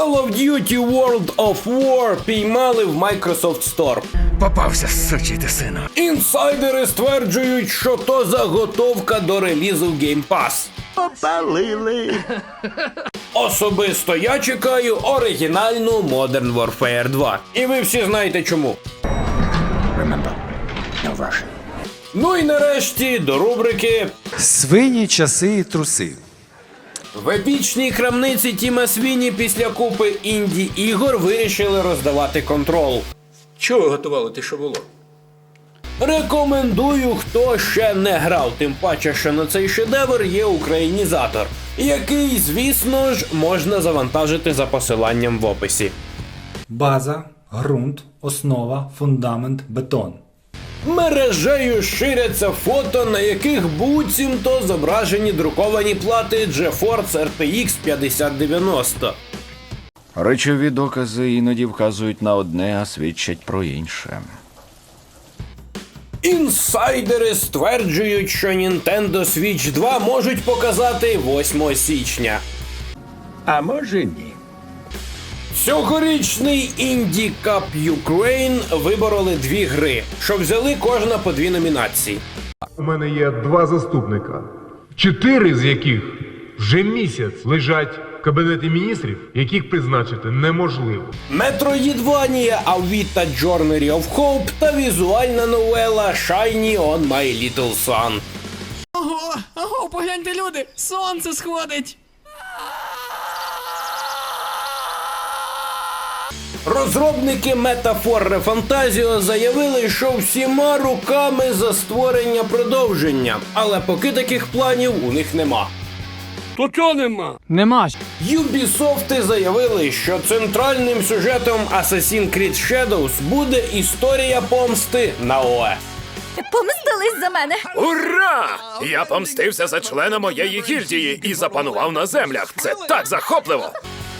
Call of Duty World of War піймали в Microsoft Store. Попався сучий ти сину. Інсайдери стверджують, що то заготовка до релізу Game Pass. Попалили. Особисто я чекаю оригінальну Modern Warfare 2. І ви всі знаєте чому. Ну і нарешті до рубрики Свині, часи і труси. В епічній крамниці Тіма Свіні після купи інді ігор вирішили роздавати контрол. Чого ви готували те, що було? Рекомендую, хто ще не грав, тим паче, що на цей шедевр є українізатор, який, звісно ж, можна завантажити за посиланням в описі. База, ґрунт, основа, фундамент, бетон. Мережею ширяться фото, на яких буцімто зображені друковані плати GeForce RTX 5090. Речові докази іноді вказують на одне, а свідчать про інше. Інсайдери стверджують, що Nintendo Switch 2 можуть показати 8 січня. А може ні. Цьогорічний Indie Cup Ukraine вибороли дві гри, що взяли кожна по дві номінації. У мене є два заступника, чотири з яких вже місяць лежать в кабінеті міністрів, яких призначити неможливо. Metroidvania Alvita Journey of Hope та візуальна новела Shiny on My Little Son. Ого, ого, погляньте, люди! Сонце сходить! Розробники Metafor Refantasio заявили, що всіма руками за створення продовження, але поки таких планів у них нема. То чого нема? Нема. Ubisoft заявили, що центральним сюжетом Assassin's Creed Shadows буде історія помсти на ОЕ. Помстились за мене. Ура! Я помстився за члена моєї гільдії і запанував на землях. Це так захопливо.